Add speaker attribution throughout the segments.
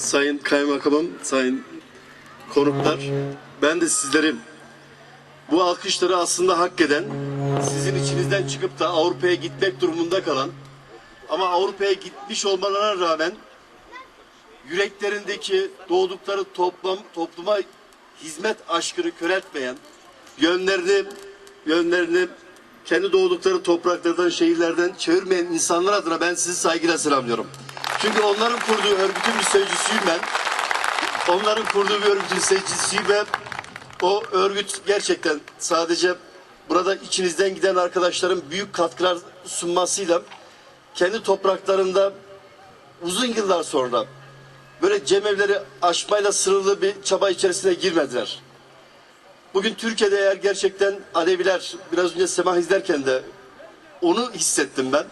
Speaker 1: sayın kaymakamım, sayın konuklar. Ben de sizlerin bu alkışları aslında hak eden, sizin içinizden çıkıp da Avrupa'ya gitmek durumunda kalan ama Avrupa'ya gitmiş olmalarına rağmen yüreklerindeki doğdukları toplum, topluma hizmet aşkını köreltmeyen, yönlerini, yönlerini kendi doğdukları topraklardan, şehirlerden çevirmeyen insanlar adına ben sizi saygıyla selamlıyorum. Çünkü onların kurduğu örgütün bir sözcüsüyüm ben. Onların kurduğu bir örgütün seyircisiyim ve o örgüt gerçekten sadece burada içinizden giden arkadaşların büyük katkılar sunmasıyla kendi topraklarında uzun yıllar sonra böyle cemevleri aşmayla sınırlı bir çaba içerisine girmediler. Bugün Türkiye'de eğer gerçekten Aleviler biraz önce semah izlerken de onu hissettim ben.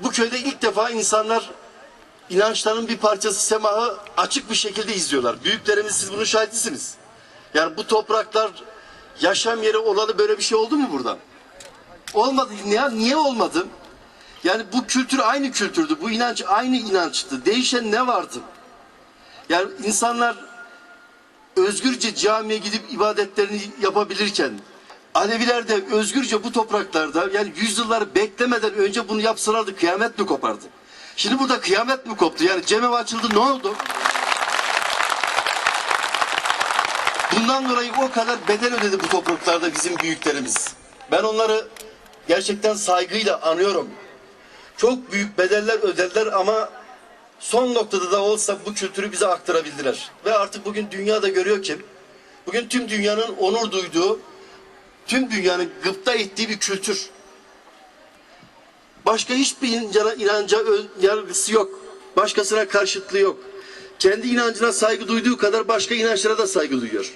Speaker 1: Bu köyde ilk defa insanlar inançlarının bir parçası semahı açık bir şekilde izliyorlar. Büyüklerimiz siz bunun şahidisiniz. Yani bu topraklar yaşam yeri olalı böyle bir şey oldu mu burada? Olmadı. Niye, niye olmadı? Yani bu kültür aynı kültürdü. Bu inanç aynı inançtı. Değişen ne vardı? Yani insanlar özgürce camiye gidip ibadetlerini yapabilirken Aleviler de özgürce bu topraklarda yani yüzyıllar beklemeden önce bunu yapsalardı kıyamet mi kopardı? Şimdi burada kıyamet mi koptu? Yani cemev açıldı ne oldu? Bundan dolayı o kadar bedel ödedi bu topraklarda bizim büyüklerimiz. Ben onları gerçekten saygıyla anıyorum. Çok büyük bedeller ödediler ama son noktada da olsa bu kültürü bize aktarabildiler. Ve artık bugün dünya da görüyor ki bugün tüm dünyanın onur duyduğu, tüm dünyanın gıpta ettiği bir kültür. Başka hiçbir inanca, inanca ön yargısı yok. Başkasına karşıtlığı yok. Kendi inancına saygı duyduğu kadar başka inançlara da saygı duyuyor.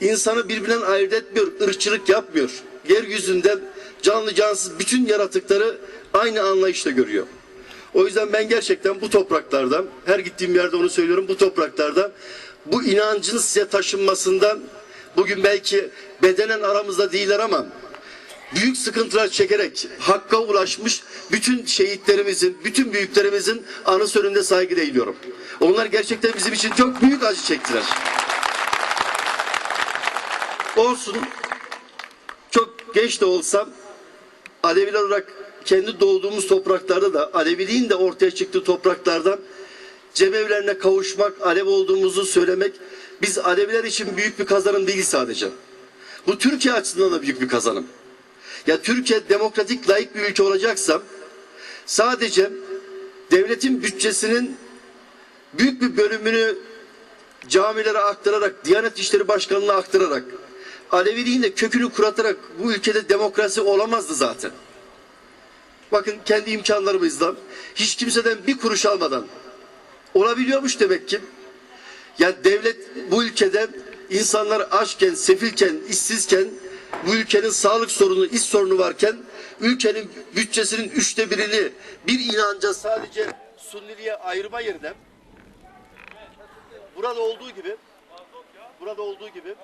Speaker 1: İnsanı birbirinden ayırt etmiyor, ırkçılık yapmıyor. Yeryüzünde canlı cansız bütün yaratıkları aynı anlayışla görüyor. O yüzden ben gerçekten bu topraklarda, her gittiğim yerde onu söylüyorum, bu topraklarda bu inancın size taşınmasından bugün belki bedenen aramızda değiller ama büyük sıkıntılar çekerek hakka ulaşmış bütün şehitlerimizin, bütün büyüklerimizin anısı önünde saygı eğiliyorum. Onlar gerçekten bizim için çok büyük acı çektiler. Olsun, çok geç de olsam Aleviler olarak kendi doğduğumuz topraklarda da Aleviliğin de ortaya çıktığı topraklardan cemevlerine kavuşmak, Alev olduğumuzu söylemek biz Aleviler için büyük bir kazanım değil sadece. Bu Türkiye açısından da büyük bir kazanım. Ya Türkiye demokratik layık bir ülke olacaksa sadece devletin bütçesinin büyük bir bölümünü camilere aktararak, Diyanet İşleri Başkanlığı'na aktararak, Aleviliğin de kökünü kuratarak bu ülkede demokrasi olamazdı zaten. Bakın kendi imkanlarımızla hiç kimseden bir kuruş almadan olabiliyormuş demek ki. Yani devlet bu ülkede insanlar açken, sefilken, işsizken, bu ülkenin sağlık sorunu, iş sorunu varken ülkenin bütçesinin üçte birini bir inanca sadece Sunniliğe ayırma yerine burada olduğu gibi burada olduğu gibi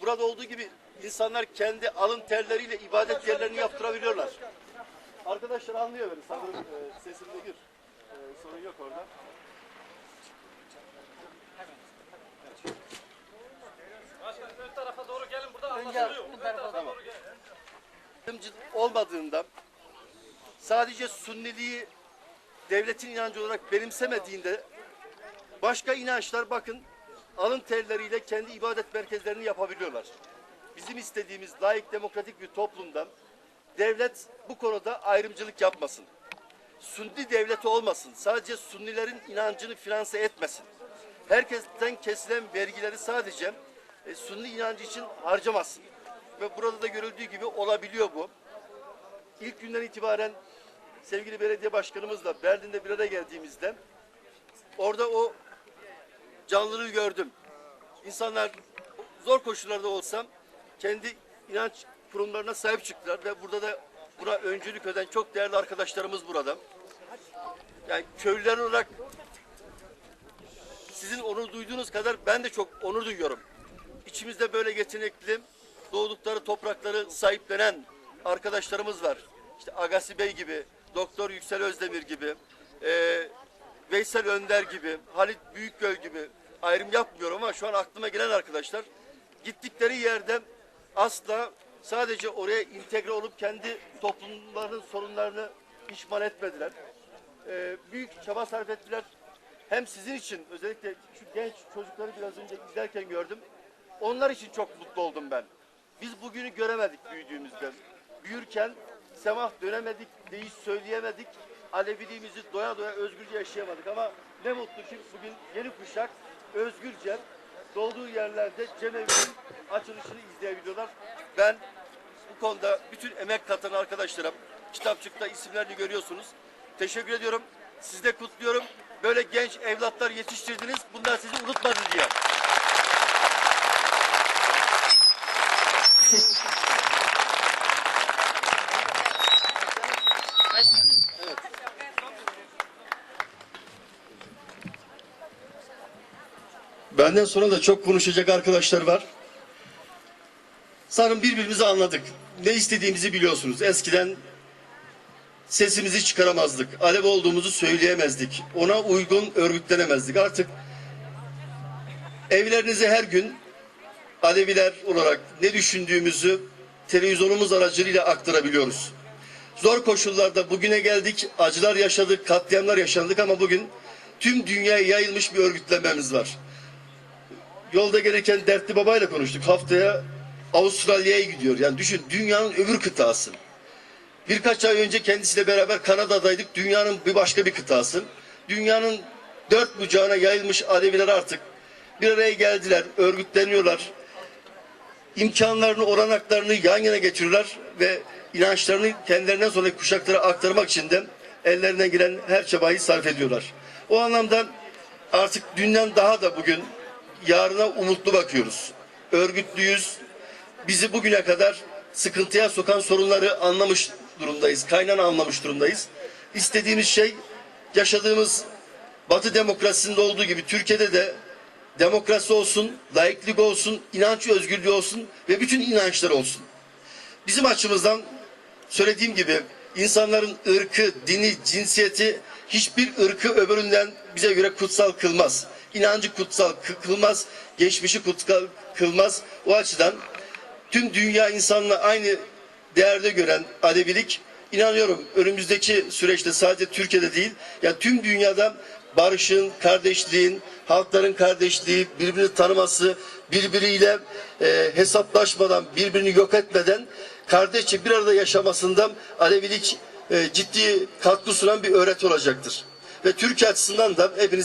Speaker 1: burada olduğu gibi insanlar kendi alın terleriyle ibadet yerlerini yaptırabiliyorlar. Arkadaşlar anlıyor beni. Sanırım e, sesimde gir. E, sorun yok orada. Ayrımcı olmadığında sadece Sünniliği devletin inancı olarak benimsemediğinde başka inançlar bakın alın terleriyle kendi ibadet merkezlerini yapabiliyorlar. Bizim istediğimiz layık demokratik bir toplumda devlet bu konuda ayrımcılık yapmasın. Sunni devleti olmasın. Sadece Sunnilerin inancını finanse etmesin. Herkesten kesilen vergileri sadece e, Sunni inancı için harcamasın. Ve burada da görüldüğü gibi olabiliyor bu. İlk günden itibaren sevgili belediye başkanımızla Berlin'de bir araya geldiğimizde orada o canlılığı gördüm. İnsanlar zor koşullarda olsam kendi inanç kurumlarına sahip çıktılar ve burada da buna öncülük eden çok değerli arkadaşlarımız burada. Yani köylüler olarak sizin onur duyduğunuz kadar ben de çok onur duyuyorum. İçimizde böyle yetenekli, doğdukları toprakları sahiplenen arkadaşlarımız var. İşte Agasi Bey gibi, Doktor Yüksel Özdemir gibi, eee Veysel Önder gibi, Halit Büyükgöl gibi ayrım yapmıyorum ama şu an aklıma gelen arkadaşlar gittikleri yerde asla sadece oraya entegre olup kendi toplumlarının sorunlarını işmal etmediler. Ee, büyük çaba sarf ettiler. Hem sizin için özellikle şu genç çocukları biraz önce izlerken gördüm. Onlar için çok mutlu oldum ben. Biz bugünü göremedik büyüdüğümüzde. Büyürken semah dönemedik, deyiş söyleyemedik. Aleviliğimizi doya doya özgürce yaşayamadık ama ne mutlu ki bugün yeni kuşak özgürce doğduğu yerlerde cemevi'nin açılışını izleyebiliyorlar. Ben bu konuda bütün emek katan arkadaşlarım kitapçıkta isimlerini görüyorsunuz. Teşekkür ediyorum. Sizi de kutluyorum. Böyle genç evlatlar yetiştirdiniz. Bunlar sizi unutmadı diye. Benden sonra da çok konuşacak arkadaşlar var. Sanırım birbirimizi anladık. Ne istediğimizi biliyorsunuz. Eskiden sesimizi çıkaramazdık. Alev olduğumuzu söyleyemezdik. Ona uygun örgütlenemezdik. Artık evlerinize her gün Aleviler olarak ne düşündüğümüzü televizyonumuz aracılığıyla aktarabiliyoruz. Zor koşullarda bugüne geldik, acılar yaşadık, katliamlar yaşandık ama bugün tüm dünyaya yayılmış bir örgütlenmemiz var. Yolda gelirken Dertli Baba'yla konuştuk. Haftaya Avustralya'ya gidiyor. Yani düşün dünyanın öbür kıtası. Birkaç ay önce kendisiyle beraber Kanada'daydık. Dünyanın bir başka bir kıtası. Dünyanın dört bucağına yayılmış Aleviler artık bir araya geldiler, örgütleniyorlar. İmkanlarını, olanaklarını yan yana getiriyorlar ve inançlarını kendilerinden sonraki kuşaklara aktarmak için de ellerinden gelen her çabayı sarf ediyorlar. O anlamda artık dünden daha da bugün yarına umutlu bakıyoruz. Örgütlüyüz. Bizi bugüne kadar sıkıntıya sokan sorunları anlamış durumdayız. Kaynağını anlamış durumdayız. İstediğimiz şey yaşadığımız Batı demokrasisinde olduğu gibi Türkiye'de de demokrasi olsun, laiklik olsun, inanç özgürlüğü olsun ve bütün inançlar olsun. Bizim açımızdan söylediğim gibi insanların ırkı, dini, cinsiyeti hiçbir ırkı öbüründen bize göre kutsal kılmaz. İnancı kutsal kı- kılmaz, geçmişi kutsal kılmaz. O açıdan tüm dünya insanla aynı değerde gören Alevilik inanıyorum önümüzdeki süreçte sadece Türkiye'de değil ya tüm dünyada barışın, kardeşliğin, halkların kardeşliği, birbirini tanıması, birbiriyle e, hesaplaşmadan, birbirini yok etmeden kardeşçe bir arada yaşamasından Alevilik e, ciddi katkı sunan bir öğreti olacaktır. Ve Türkiye açısından da hepiniz